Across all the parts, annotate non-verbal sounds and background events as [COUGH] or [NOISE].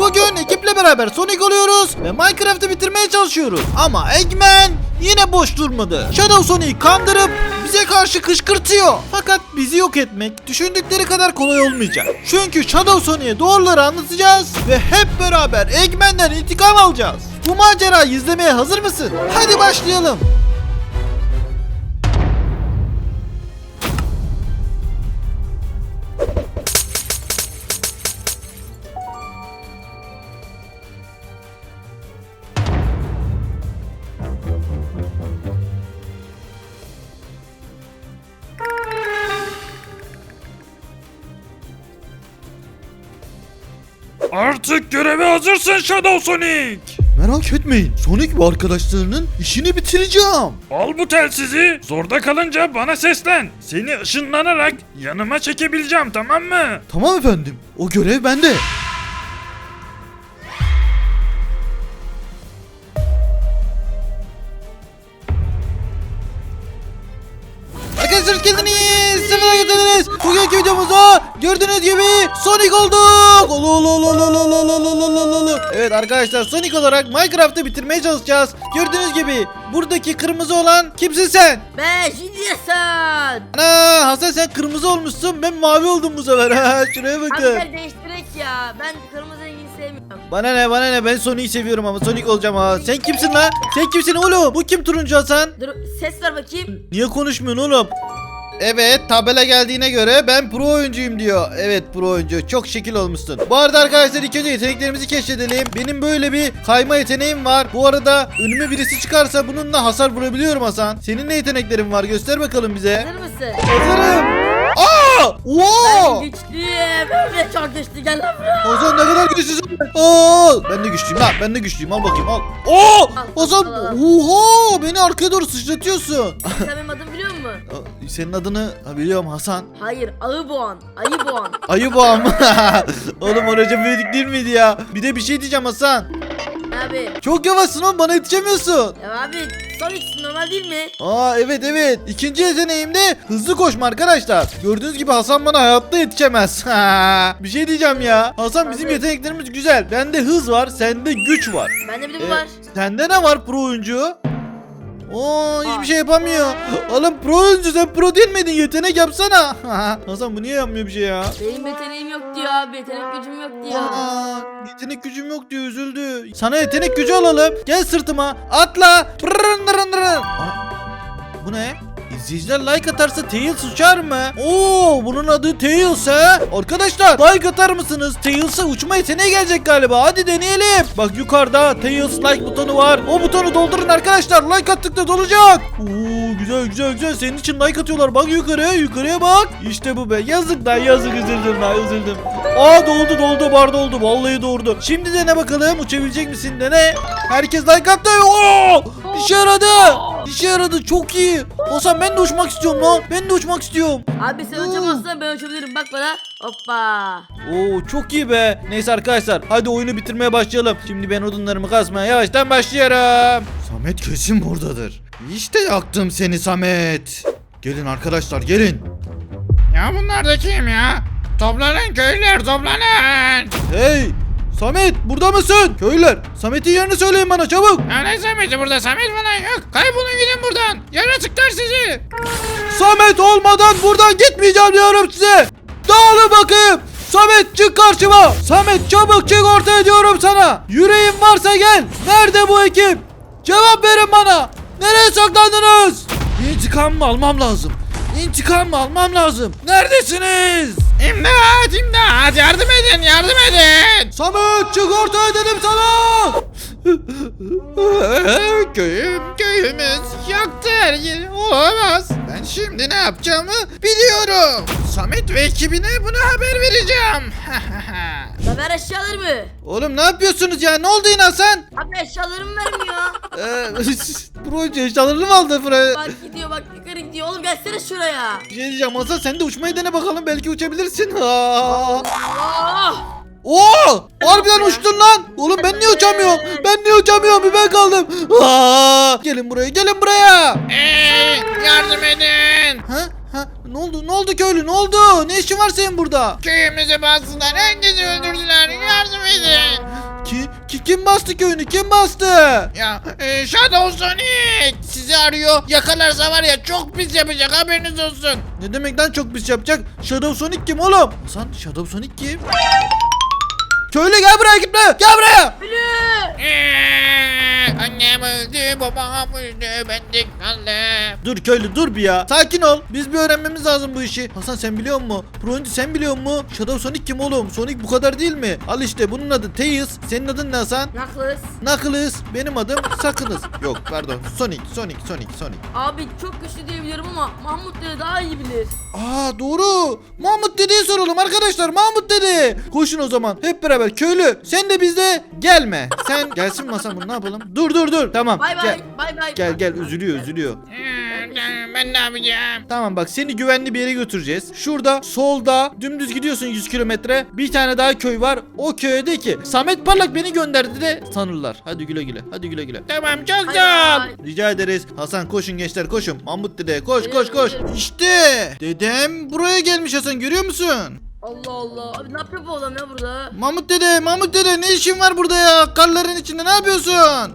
Bugün ekiple beraber Sonic oluyoruz ve Minecraft'ı bitirmeye çalışıyoruz. Ama Eggman yine boş durmadı. Shadow Sonic'i kandırıp bize karşı kışkırtıyor. Fakat bizi yok etmek düşündükleri kadar kolay olmayacak. Çünkü Shadow Sonic'e doğruları anlatacağız ve hep beraber Eggman'den intikam alacağız. Bu macerayı izlemeye hazır mısın? Hadi başlayalım. Artık göreve hazırsın Shadow Sonic. Merak etmeyin. Sonic ve arkadaşlarının işini bitireceğim. Al bu telsizi. Zorda kalınca bana seslen. Seni ışınlanarak yanıma çekebileceğim tamam mı? Tamam efendim. O görev bende. Gibi Sonic olduk. Olu olu olu olu olu olu olu olu olu olu. Evet arkadaşlar Sonic olarak Minecraft'ı bitirmeye çalışacağız. Gördüğünüz gibi buradaki kırmızı olan kimsin sen? Ben Jidiyasan. Ana Hasan sen kırmızı olmuşsun ben mavi oldum bu sefer. [LAUGHS] Şuraya Abi bakın. gel değiştirek ya. Ben kırmızı rengi sevmiyorum. Bana ne bana ne ben Sonic'i seviyorum ama Sonic olacağım ha. Sen kimsin lan? Sen kimsin oğlum? Bu kim turuncu Hasan? Dur ses ver bakayım. Niye konuşmuyorsun oğlum? Evet tabela geldiğine göre ben pro oyuncuyum diyor. Evet pro oyuncu çok şekil olmuşsun. Bu arada arkadaşlar ilk önce yeteneklerimizi keşfedelim. Benim böyle bir kayma yeteneğim var. Bu arada önüme birisi çıkarsa bununla hasar vurabiliyorum Hasan. Senin ne yeteneklerin var göster bakalım bize. Hazır mısın? Hazırım. Aa! Ben Wow! güçlüyüm. Ben çok güçlü. Gel lan buraya. Hasan ne kadar güçlüsün. Aa! Ben de güçlüyüm ha. Ben de güçlüyüm. Al bakayım al. Oo! Al. oha! Beni arkaya doğru sıçratıyorsun. Benim adımı Senin adını ha, biliyorum Hasan. Hayır. Ağı boğan. Ayı boğan. [LAUGHS] Ayı boğam. [LAUGHS] oğlum oracı büyüdük değil miydi ya? Bir de bir şey diyeceğim Hasan. Abi. Çok yavaşsın oğlum bana yetişemiyorsun. Ya abi Sonic'sin normal değil mi? Aa evet evet. İkinci yeteneğim de hızlı koşma arkadaşlar. Gördüğünüz gibi Hasan bana hayatta yetişemez. [LAUGHS] bir şey diyeceğim ya. Hasan bizim Abi. yeteneklerimiz güzel. Bende hız var, sende güç var. Bende bir de bu Ee, var. Sende ne var pro oyuncu? Oo hiçbir şey yapamıyor. Oğlum pro oyuncu sen pro değil miydin? Yetenek yapsana. [LAUGHS] Hasan bu niye yapmıyor bir şey ya? Benim yeteneğim yok diyor abi. Yetenek gücüm yok diyor. Aa, yetenek gücüm yok diyor üzüldü. Sana yetenek gücü alalım. Gel sırtıma atla. Aa, Bu ne? İzleyiciler like atarsa Tails uçar mı? Oo bunun adı Tails ha. Arkadaşlar like atar mısınız? Tails'a uçma yeteneği gelecek galiba. Hadi deneyelim. Bak yukarıda Tails like butonu var. O butonu doldurun arkadaşlar. Like attıkça dolacak. Oo güzel güzel güzel. Senin için like atıyorlar. Bak yukarıya yukarıya bak. İşte bu be. Yazık lan yazık üzüldüm lan üzüldüm. Aa doldu doldu bar doldu. Vallahi doğurdu. Şimdi dene bakalım. Uçabilecek misin? Dene. Herkes like attı. Oo! İşe yaradı. İşe yaradı. Çok iyi. Hasan ben de uçmak istiyorum lan. Ben de uçmak istiyorum. Abi sen uçamazsan ben uçabilirim. Bak bana. Hoppa. Oo çok iyi be. Neyse arkadaşlar hadi oyunu bitirmeye başlayalım. Şimdi ben odunlarımı kazmaya yavaştan başlıyorum. Samet kesin buradadır. İşte yaktım seni Samet. Gelin arkadaşlar gelin. Ya bunlar da kim ya? Toplanın köylüler toplanın. Hey Samet burada mısın? Köylüler Samet'in yerini söyleyin bana çabuk. Ya ne Samet'i burada Samet falan yok. Kaybolun gidin buradan. Yaratıklar sizi. Samet olmadan buradan gitmeyeceğim diyorum size. Dağılın bakayım. Samet çık karşıma. Samet çabuk çık ortaya diyorum sana. Yüreğin varsa gel. Nerede bu ekip? Cevap verin bana. Nereye saklandınız? İntikam almam lazım. İntikam almam lazım. Neredesiniz? İmdat imdat yardım edin yardım edin. Samet çık ortaya dedim sana. Köyüm köyümüz yaktı her yeri olamaz. Ben şimdi ne yapacağımı biliyorum. Samet ve ekibine bunu haber vereceğim. [LAUGHS] Zafer eşyalarımı. Oğlum ne yapıyorsunuz ya? Ne oldu yine Hasan? Abi eşyalarımı vermiyor. [LAUGHS] Eee Proje eşyalarını mı aldı buraya? bak gidiyor bak gidiyor. Oğlum gelsene şuraya. Bir şey diyeceğim Hasan sen de uçmayı dene bakalım belki uçabilirsin. Aa. Ah! Oo! Harbiden uçtun lan. Oğlum ben niye uçamıyorum? Ben niye uçamıyorum? Bir ben kaldım. Aa! Gelin buraya, gelin buraya. Hey, yardım edin. Ha? Ha? Ne oldu? Ne oldu köylü? Ne oldu? Ne işin var senin burada? Köyümüzü bastılar. Herkesi öldürdüler. Yardım edin. Ki- Kim bastı köyünü? Kim bastı? Ya e, Shadow Sonic sizi arıyor. Yakalarsa var ya çok pis yapacak haberiniz olsun. Ne demek lan çok pis yapacak? Shadow Sonic kim oğlum? Hasan Shadow Sonic kim? Köylü gel buraya gitme. Gel buraya. Eee, annem öldü, babam öldü, ben de kaldım. Dur köylü dur bir ya. Sakin ol. Biz bir öğrenmemiz lazım bu işi. Hasan sen biliyor musun? Proinci sen biliyor musun? Shadow Sonic kim oğlum? Sonic bu kadar değil mi? Al işte bunun adı Tails. Senin adın ne Hasan? Knuckles. Knuckles. Benim adım Sakınız. Yok pardon. Sonic, Sonic, Sonic, Sonic. Abi çok güçlü diyebilirim ama Mahmut dede daha iyi bilir. Aa doğru. Mahmut dedeyi soralım arkadaşlar. Mahmut dede. Koşun o zaman. Hep beraber. Köylü sen de bizde gelme. Sen gelsin bunu ne yapalım? Dur dur dur. Tamam. Bay Gel. bay. Bay bay. Gel gel üzülüyor üzülüyor. Eee, Ben ne yapacağım? Tamam bak seni güvenli bir yere götüreceğiz. Şurada solda dümdüz gidiyorsun 100 kilometre. Bir tane daha köy var. O köye de ki Samet Parlak beni gönderdi de sanırlar. Hadi güle güle. Hadi güle güle. Tamam çok Bay sağ ol. bay. Rica ederiz. Hasan koşun gençler koşun. Mahmut dede koş koş koş. İşte dedem buraya gelmiş Hasan görüyor musun? Allah Allah. Abi ne yapıyor bu adam ya burada? Mahmut dede Mahmut dede ne işin var burada ya? Karların içinde ne yapıyorsun? [LAUGHS]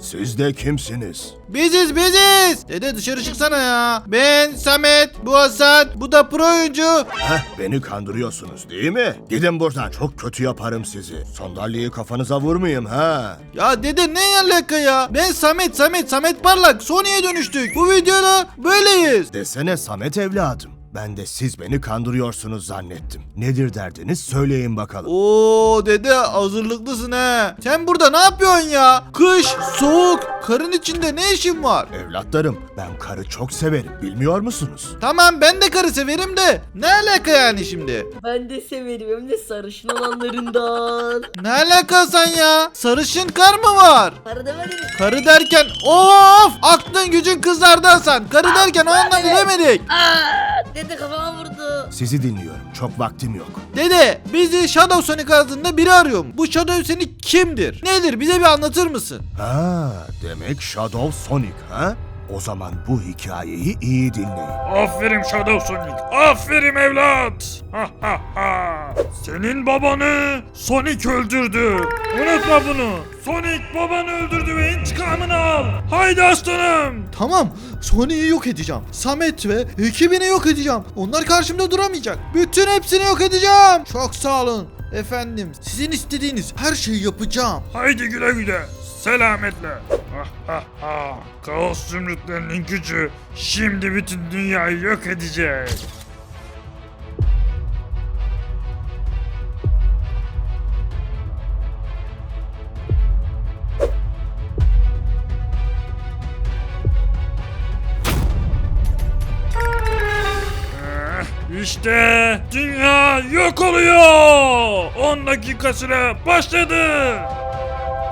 Siz de kimsiniz? Biziz biziz. Dede dışarı çıksana ya. Ben Samet, bu Hasan, bu da pro oyuncu. Heh, beni kandırıyorsunuz değil mi? Gidin buradan çok kötü yaparım sizi. Sandalyeyi kafanıza vurmayayım ha. Ya dede ne alaka ya? Ben Samet, Samet, Samet Parlak. Sony'ye dönüştük. Bu videoda böyleyiz. Desene Samet evladım. Ben de siz beni kandırıyorsunuz zannettim. Nedir derdiniz söyleyin bakalım. Oo dede hazırlıklısın he. Sen burada ne yapıyorsun ya? Kış, soğuk, karın içinde ne işin var? Evlatlarım ben karı çok severim bilmiyor musunuz? Tamam ben de karı severim de. Ne alaka yani şimdi? Ben de severim hem de sarışın olanlarından. Ne alaka Hasan ya? Sarışın kar mı var? Para demedim. Karı derken of aklın gücün kızlarda Hasan. Karı derken o anlam bilemedik. Aa, dede kafama vurdu. Sizi dinliyorum çok vaktim yok. Dede bizi Shadow Sonic adında biri arıyor. Bu Shadow Sonic kimdir? Nedir bize bir anlatır mısın? Ha demek Shadow Sonic ha? O zaman bu hikayeyi iyi dinleyin. Aferin Shadow Sonic. Aferin evlat. Ha ha ha. Senin babanı Sonic öldürdü. Unutma bunu. Sonic babanı öldürdü ve intikamını al. Haydi aslanım. Tamam Sonic'i yok edeceğim. Samet ve ekibini yok edeceğim. Onlar karşımda duramayacak. Bütün hepsini yok edeceğim. Çok sağ olun. Efendim sizin istediğiniz her şeyi yapacağım. Haydi güle güle. Selametle. Ha ha. Kaos zümrütlerinin gücü şimdi bütün dünyayı yok edecek. Eh, İşte dünya yok oluyor. 10 dakika süre başladı.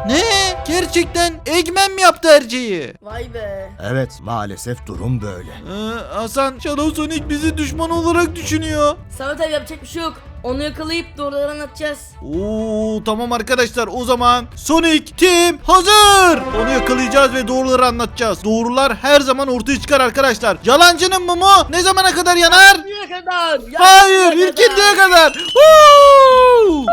Ne? Gerçekten Eggman mi yaptı her şeyi? Vay be. Evet maalesef durum böyle. Ee, Hasan Shadow Sonic bizi düşman olarak düşünüyor. Samet abi yapacak bir şey yok. Onu yakalayıp doğruları anlatacağız. Oo tamam arkadaşlar o zaman Sonic Team hazır. Onu yakalayacağız ve doğruları anlatacağız. Doğrular her zaman ortaya çıkar arkadaşlar. Yalancının mumu ne zamana kadar yanar? Ne kadar? Ya- Hayır ne ilkindiye kadar. Woo!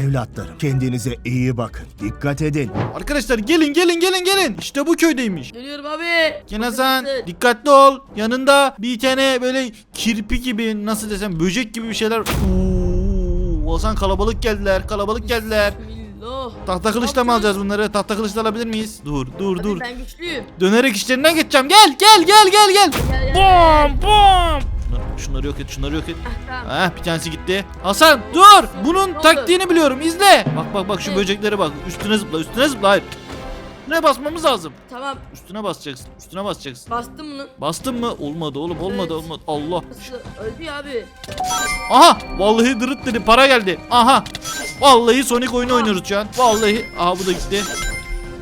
Evlatlarım kendinize iyi bakın. Dikkat edin. Arkadaşlar gelin gelin gelin gelin. İşte bu köydeymiş. Geliyorum abi. Gene Hasan Bakın. dikkatli ol. Yanında bir tane böyle kirpi gibi nasıl desem böcek gibi bir şeyler. Oo, Hasan kalabalık geldiler. Kalabalık geldiler. Bismillah. Tahta kılıçla mı alacağız bunları? Tahta kılıçla alabilir miyiz? Dur dur Abi dur. Ben güçlüyüm. Dönerek işlerinden geçeceğim. Gel gel gel gel gel. Gel gel. Bom bom. Şunları, şunları yok et şunları yok et. Ah, tamam. Heh bir tanesi gitti. Hasan dur. Bunun Ne oldu? taktiğini biliyorum. İzle. Bak bak bak şu Ne? böceklere bak. Üstüne zıpla üstüne zıpla. Hayır. Üstüne basmamız lazım. Tamam. Üstüne basacaksın. Üstüne basacaksın. Bastım bunu. Bastın mı? Olmadı oğlum olmadı Evet. olmadı. Allah. Nasıl? Öldü ya abi. Aha vallahi dırıt dedi para geldi. Aha. Vallahi Sonic oyunu oynuyoruz şu an. Vallahi. Aha bu da gitti.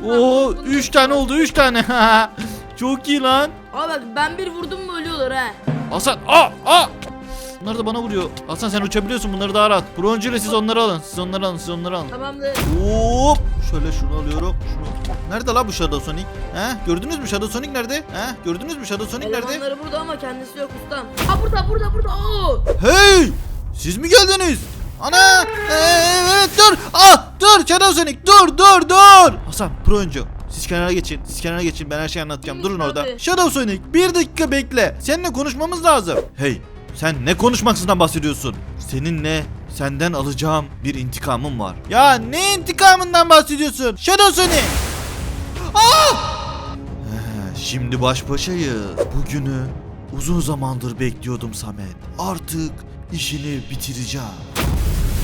Oo 3 tane oldu 3 tane. [LAUGHS] Çok iyi lan. Abi ben bir vurdum mu ölüyorlar ha. Hasan aa aa. Bunlar da bana vuruyor. Hasan sen uçabiliyorsun bunları daha rahat. Broncu ile siz onları alın. Siz onları alın. Siz onları alın. Tamamdır. Hop. Şöyle şunu alıyorum. Şunu. Nerede la bu Shadow Sonic? He? Gördünüz mü Shadow Sonic nerede? He? Gördünüz mü Shadow Sonic nerede? Elemanları burada ama kendisi yok ustam. Ha burada burada burada. Oo. Hey! Siz mi geldiniz? Ana! Ee, evet dur! Ah dur! Shadow Sonic dur dur dur. Hasan pro oyuncu. Siz kenara geçin. Siz kenara geçin. Ben her şeyi anlatacağım. Durun orada. Shadow Sonic bir dakika bekle. Seninle konuşmamız lazım. Hey sen ne konuşmaksından bahsediyorsun? Seninle senden alacağım bir intikamım var. Ya ne intikamından bahsediyorsun? Shadow Sonic. Ah! He, Şimdi baş başayız. Bugünü uzun zamandır bekliyordum Samet. Artık işini bitireceğim.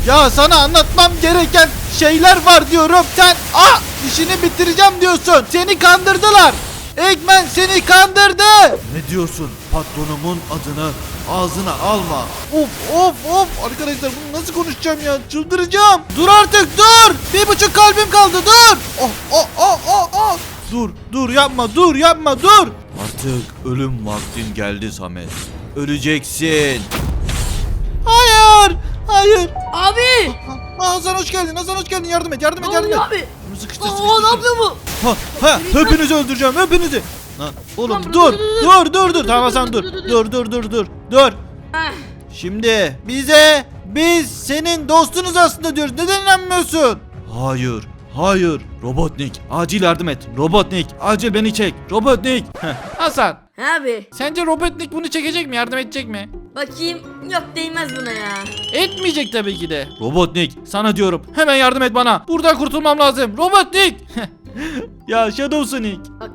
Ya sana anlatmam gereken şeyler var diyorum. Sen ah işini bitireceğim diyorsun. Seni kandırdılar. Ekmen seni kandırdı. Ne diyorsun? Patronumun adını ağzına alma. Of of of. Arkadaşlar bunu nasıl konuşacağım ya? Çıldıracağım. Dur artık dur. Bir buçuk kalbim kaldı dur. Oh oh oh oh oh. Dur dur yapma dur yapma dur. Artık ölüm vaktin geldi Samet. Öleceksin. Hayır. Hayır. Abi. Aa, Hasan hoş geldin. Hasan hoş geldin. Yardım et, yardım et, yardım et. abi? Bunu sıkıştır, sıkıştır. ne yapıyor bu? Ha, ha, hepinizi öldüreceğim, hepinizi. Lan oğlum Tamam, dur, dur, dur, dur, dur, dur, dur, Tamam dur, Hasan dur. dur, dur, dur. Dur, dur. Heh. Şimdi bize biz senin dostunuz aslında diyoruz. Neden inanmıyorsun? Hayır. Hayır. Robotnik acil yardım et. Robotnik acil beni çek. Robotnik. Heh, Hasan abi. sence Robotnik bunu çekecek mi? Yardım edecek mi? Bakayım. Yok değmez buna ya. Etmeyecek tabii ki de. Robotnik sana diyorum. Hemen yardım et bana. Buradan kurtulmam lazım. Robotnik. [LAUGHS] ya Shadow Sonic. Bak.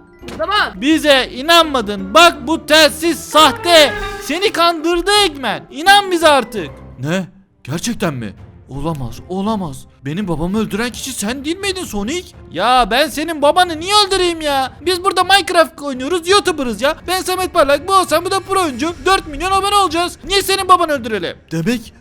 Bak. Bize inanmadın. Bak bu telsiz sahte. Seni kandırdı Ekmen. İnan bize artık. Ne? Gerçekten mi? Olamaz, olamaz. Benim babamı öldüren kişi sen değil miydin Sonic? Ya ben senin babanı niye öldüreyim ya? Biz burada Minecraft oynuyoruz, YouTuber'ız ya. Ben Samet Parlak, bu Hasan, bu da pro oyuncu. 4 milyon abone olacağız. Niye senin babanı öldürelim? Demek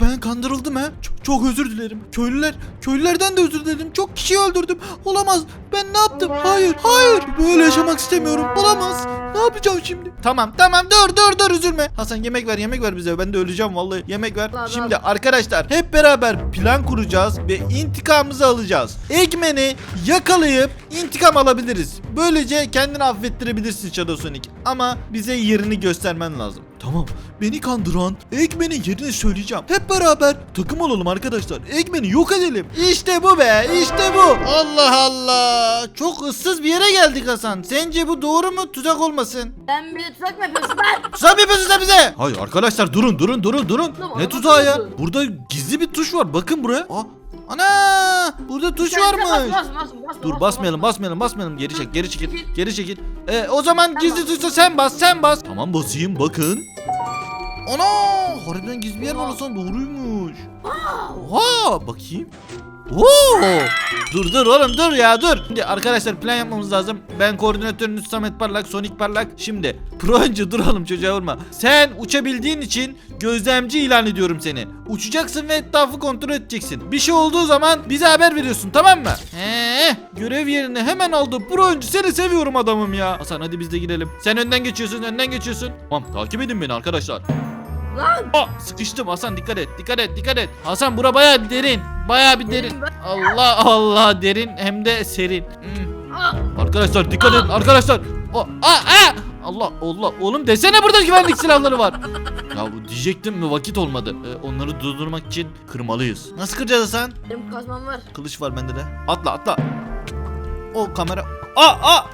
ben kandırıldım ha. Çok, çok özür dilerim. Köylüler, köylülerden de özür dilerim. Çok kişi öldürdüm. Olamaz. Ben ne yaptım? Hayır, hayır. Böyle yaşamak istemiyorum. Olamaz. Ne yapacağım şimdi? Tamam, tamam. Dur, dur, dur. Üzülme. Hasan yemek ver, yemek ver bize. Ben de öleceğim vallahi. Yemek ver. Şimdi arkadaşlar hep beraber plan kuracağız ve intikamımızı alacağız. Eggman'i yakalayıp intikam alabiliriz. Böylece kendini affettirebilirsin Shadow Sonic. Ama bize yerini göstermen lazım. Tamam. Beni kandıran Eggman'in yerini söyleyeceğim. Hep beraber takım olalım arkadaşlar. Eggman'i yok edelim. İşte bu be. işte bu. Allah Allah. Çok ıssız bir yere geldik Hasan. Sence bu doğru mu? Tuzak olmasın. Sen bir tuzak mı yapıyorsun lan? [LAUGHS] Tuzak mı yapıyorsun sen bize? Hayır arkadaşlar durun durun durun durun. Tamam, ne tuzağı ya? Burada gizli bir tuş var. Bakın buraya. Aa, ana! Burada tuş varmış. Bas, bas, bas, bas, Dur bas, basmayalım bas. basmayalım basmayalım. Geri çek geri çekil. Geri çekil. Ee, o zaman gizli tuşa sen bas sen bas. Tamam basayım bakın. Ana! Harbiden gizli bir yer var Hasan doğruymuş. Oha! Bakayım. Oo! Dur dur oğlum dur ya dur. Şimdi arkadaşlar plan yapmamız lazım. Ben koordinatörünüz Samet Parlak, Sonic Parlak. Şimdi [LAUGHS] pro oyuncu dur oğlum çocuğa vurma. Sen uçabildiğin için gözlemci ilan ediyorum seni. Uçacaksın ve etrafı kontrol edeceksin. Bir şey olduğu zaman bize haber veriyorsun tamam mı? He, görev yerini hemen aldı. Pro oyuncu seni seviyorum adamım ya. Hasan hadi biz de gidelim. Sen önden geçiyorsun önden geçiyorsun. Tamam takip edin beni arkadaşlar. Lan. Aa, sıkıştım Hasan dikkat et dikkat et dikkat et. Hasan bura bayağı bir derin. Bayağı bir derin. Allah Allah derin hem de serin. Hmm. Arkadaşlar dikkat edin arkadaşlar. O, aa, aa! Allah Allah oğlum desene burada güvenlik silahları var. Ya bu diyecektim mi vakit olmadı. Ee, onları durdurmak için kırmalıyız. Nasıl kıracağız Hasan? Benim kazmam var. Kılıç var bende de. Atla atla. O kamera. Aa aa.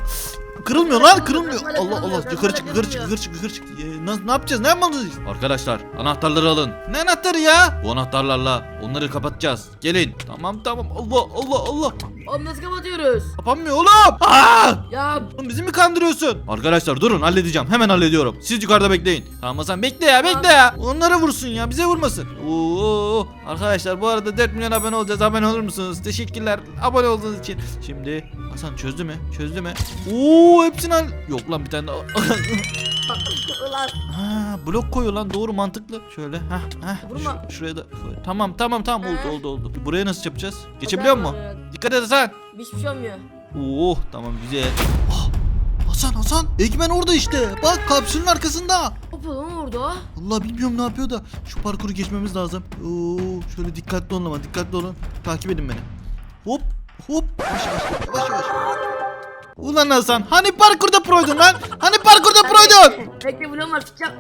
Kırılmıyor lan kırılmıyor. Allah Allah yukarı çık yukarı çık yukarı çık yukarı çık. Ee, na- ne yapacağız ne yapmalıyız? Arkadaşlar anahtarları alın. Ne anahtarı ya? Bu anahtarlarla onları kapatacağız. Gelin. Tamam tamam. Allah Allah Allah. Oğlum nasıl kapatıyoruz? Kapanmıyor oğlum. Aa! Ya Oğlum bizi mi kandırıyorsun? Arkadaşlar durun halledeceğim. Hemen hallediyorum. Siz yukarıda bekleyin. Tamam Hasan bekle ya bekle ya. Onlara vursun ya bize vurmasın. Oo, arkadaşlar bu arada 4 milyon abone olacağız. Abone olur musunuz? Teşekkürler abone olduğunuz için. Şimdi Hasan çözdü mü? Çözdü mü? Oo hepsini al. Yok lan bir tane daha. [LAUGHS] ulan. ha, blok koyuyor lan doğru mantıklı. Şöyle ha ha. Vurma. Şu- şuraya da koy. Tamam tamam tamam oldu oldu oldu. Buraya nasıl yapacağız? Geçebiliyor mu? Dikkat et Hasan. Hiçbir şey olmuyor. Oh tamam güzel. Ah, Hasan Hasan Eggman orada işte. Bak kapsülün arkasında. Hoppa lan orada. Allah bilmiyorum ne yapıyor da şu parkuru geçmemiz lazım. Oo, şöyle dikkatli olun ama dikkatli olun. Takip edin beni. Hop hop. Yavaş yavaş yavaş yavaş. Ulan Hasan hani parkurda proydun lan? Hani parkurda proydun? Bekle vlogum var çıkacağım.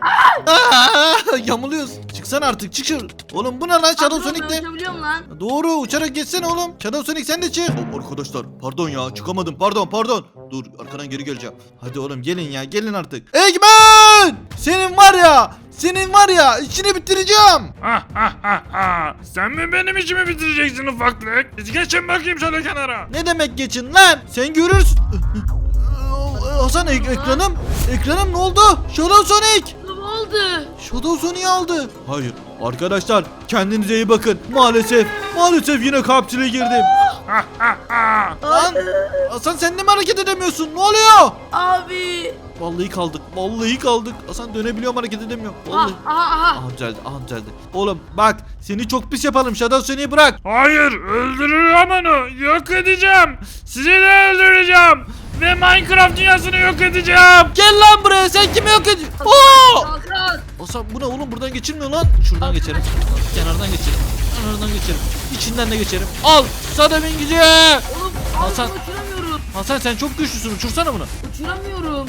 Aa, yamuluyoruz. Çıksana artık çık şur. Oğlum bu ne lan Shadow Sonic? Uçabiliyorum lan. Doğru uçarak geçsene oğlum. Shadow Sonic sen de çık. Arkadaşlar pardon ya çıkamadım pardon pardon. Dur arkadan geri geleceğim. Hadi oğlum gelin ya gelin artık. Eggman! Senin var ya senin var ya içini bitireceğim. Ha ha ha. Sen mi benim işimi bitireceksin ufaklık? Biz geçin bakayım şöyle kenara. Ne demek geçin lan? Sen görürsün. [LAUGHS] Hasan ek- ekranım ekranım ne oldu? Shadow Sonic. Ne oldu? Shadow Sonic'i aldı. Hayır arkadaşlar kendinize iyi bakın. Maalesef maalesef yine kapsüle girdim. Lan Hasan sen de mi hareket edemiyorsun? Ne oluyor? Abi. Vallahi kaldık. Vallahi kaldık. Hasan dönebiliyorum hareket edemiyorum. Aha Vallahi. aha aha. Aha düzeldi. Aha düzeldi. Oğlum bak seni çok pis yapalım. Shadow Sonic'i bırak. Hayır öldürürüm onu. Yok edeceğim. Sizi de öldüreceğim. Ve Minecraft dünyasını yok edeceğim. Gel lan buraya sen kimi yok ediyorsun? Oo! Hasan bu ne oğlum buradan geçilmiyor lan. Şuradan geçerim. Kenardan geçerim. Kenardan geçerim. İçinden de geçerim. Al. Sadem'in gücü. Oğlum Hasan. Hasan. Hasan sen çok güçlüsün. Uçursana bunu. Uçuramıyorum.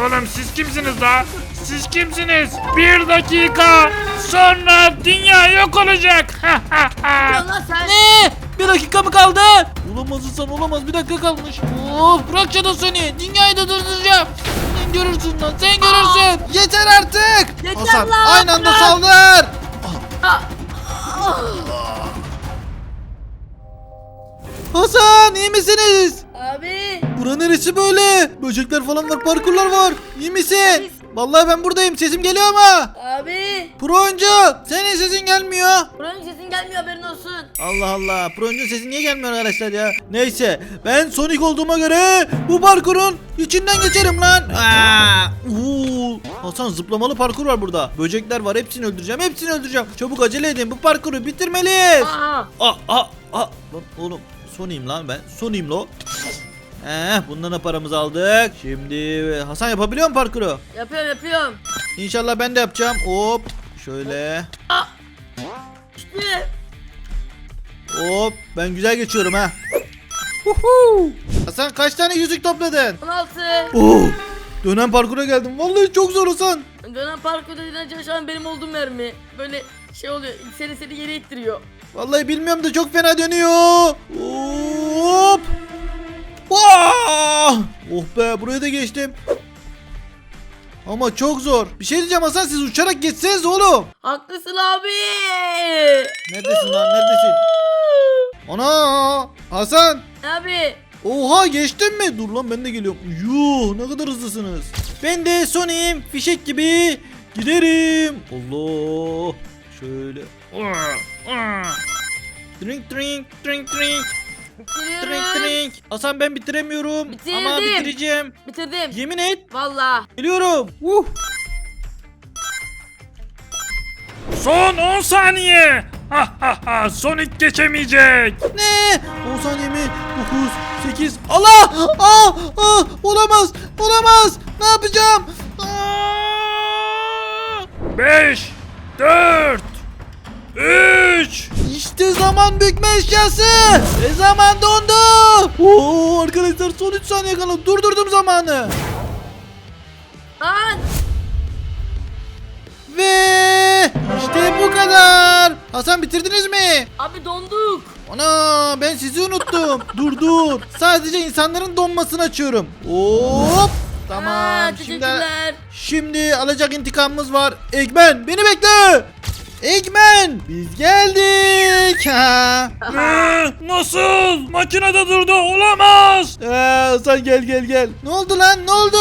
Oğlum siz kimsiniz la? Siz kimsiniz? Bir dakika sonra dünya yok olacak. Sen. Ne? Bir dakika mı kaldı? Olamaz Hasan olamaz. Bir dakika kalmış. Of bırak Shadow Sonic'i. Dünyayı da durduracağım. Sen görürsün lan. Sen görürsün. Yeter artık. Yeter Hasan lan, aynı anda bırak. saldır. Ah. Hasan iyi misiniz? Abi. Bura neresi böyle? Böcekler falan var, parkurlar var. İyi misin? Vallahi ben buradayım. Sesim geliyor ama. Abi. Pro oyuncu, senin sesin gelmiyor. Buranın sesin gelmiyor haberin olsun. Allah Allah. Pro oyuncu sesi niye gelmiyor arkadaşlar ya? Neyse, ben Sonic olduğuma göre bu parkurun içinden geçerim lan. Aa! Uuu. Hasan zıplamalı parkur var burada. Böcekler var. Hepsini öldüreceğim. Hepsini öldüreceğim. Çabuk acele edin. Bu parkuru bitirmeliyiz. Aha. Aa, aa, aa. Lan oğlum Sonic'im lan ben. Sonic'im lo. Eh, bundan da paramızı aldık. Şimdi Hasan yapabiliyor mu parkuru? Yapıyorum yapıyorum. İnşallah ben de yapacağım. Hop. Şöyle. İşte. Hop. Ben güzel geçiyorum ha. Hasan kaç tane yüzük topladın? 16. Oh. Dönen parkura geldim. Vallahi çok zor Hasan. Dönen parkurda denen çalışan benim olduğum yer mi? Böyle şey oluyor. Seni seni yere ittiriyor. Vallahi bilmiyorum da çok fena dönüyor. Hop. Oh be buraya da geçtim. Ama çok zor. Bir şey diyeceğim Hasan siz uçarak geçseniz oğlum. Haklısın abi. Neredesin lan neredesin? Ana Hasan. Abi. Oha geçtin mi? Dur lan ben de geliyorum. Yuh ne kadar hızlısınız. Ben de Sonic'im fişek gibi giderim. Allah. Şöyle. Drink drink drink drink drink Bitiriyorum. drink. Hasan ben bitiremiyorum. Bitirdim. Ama bitireceğim. Bitirdim. Yemin et. Valla. Geliyorum. Uh. Son 10 saniye. Ha ha ha. Sonic geçemeyecek. Ne? 10 saniye mi? 9, 8. Allah! Aa, aa, olamaz. Olamaz. Ne yapacağım? Aa! 5 4 3 İşte zaman bükme eşyası. Ve zaman dondu. Oo arkadaşlar son 3 saniye kaldı. Durdurdum zamanı. Lan. Ve işte bu kadar. Hasan bitirdiniz mi? Abi donduk. Ana ben sizi unuttum. [LAUGHS] dur dur. Sadece insanların donmasını açıyorum. Hop. Tamam. Aa, Şimdi şimdi alacak intikamımız var. Eggman beni bekle. Eggman biz geldik. Ha. Ne? [LAUGHS] Nasıl? Makinede durdu. Olamaz. Ee, Hasan gel gel gel. Ne oldu lan ne oldu?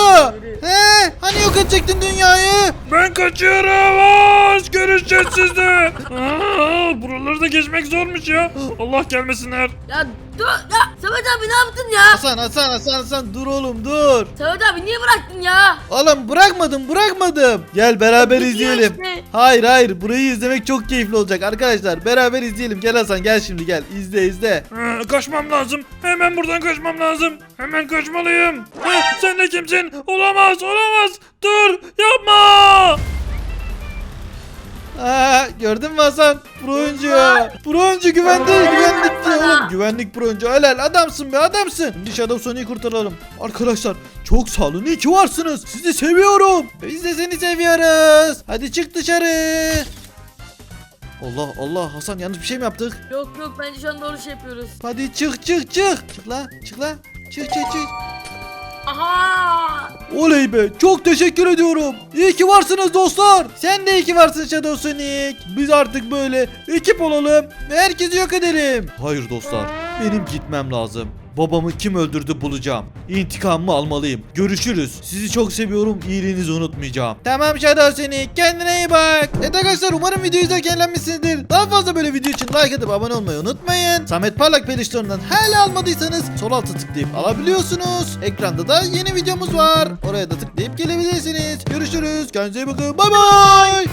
He? Hani yok edecektin dünyayı? Ben kaçıyorum. Aa, görüşeceğiz sizde. [LAUGHS] Aa, buraları da geçmek zormuş ya. Allah gelmesinler. Ya dur. Ya Samet abi ne yaptın ya? Hasan Hasan Hasan Hasan dur oğlum dur. Samet abi niye bıraktın ya? Oğlum bırakmadım bırakmadım. Gel beraber Gidiyor izleyelim. işte. Hayır hayır burayı izlemek çok keyifli olacak arkadaşlar. Beraber izleyelim. Gel Hasan gel şimdi gel. İzle izle. Ee, kaçmam lazım. Hemen buradan kaçmam lazım. Hemen kaçmalıyım. Ha, sen de kimsin? Olamaz, olamaz. Dur, yapma. Aa, gördün mü Hasan? Pro oyuncu. Pro oyuncu güvende güvenlikte. oluyor bana. oğlum? Güvenlik broncu helal adamsın be adamsın. Şimdi Shadow Sonic'i kurtaralım. Arkadaşlar çok sağ olun iyi ki varsınız. Sizi seviyorum. Biz de seni seviyoruz. Hadi çık dışarı. Allah Allah Hasan yanlış bir şey mi yaptık? Yok yok bence şu an doğru şey yapıyoruz. Hadi çık çık çık. Çık la çık la. Çık çık çık. Aha! Oley be çok teşekkür ediyorum. İyi ki varsınız dostlar. Sen de iyi ki varsın Shadow Sonic. Biz artık böyle ekip olalım ve herkesi yok edelim. Hayır dostlar benim gitmem lazım. Babamı kim öldürdü bulacağım. İntikamımı almalıyım. Görüşürüz. Sizi çok seviyorum. İyiliğinizi unutmayacağım. Tamam Shadow Sonic. Kendine iyi bak. Evet arkadaşlar umarım videoyu izlerken eğlenmişsinizdir. Daha fazla böyle video için like atıp abone olmayı unutmayın. Samet Parlak Pelişlerinden hala almadıysanız sol alta tıklayıp alabiliyorsunuz. Ekranda da yeni videomuz var. Oraya da tıklayıp gelebilirsiniz. Görüşürüz. Kendinize iyi bakın. Bay bay.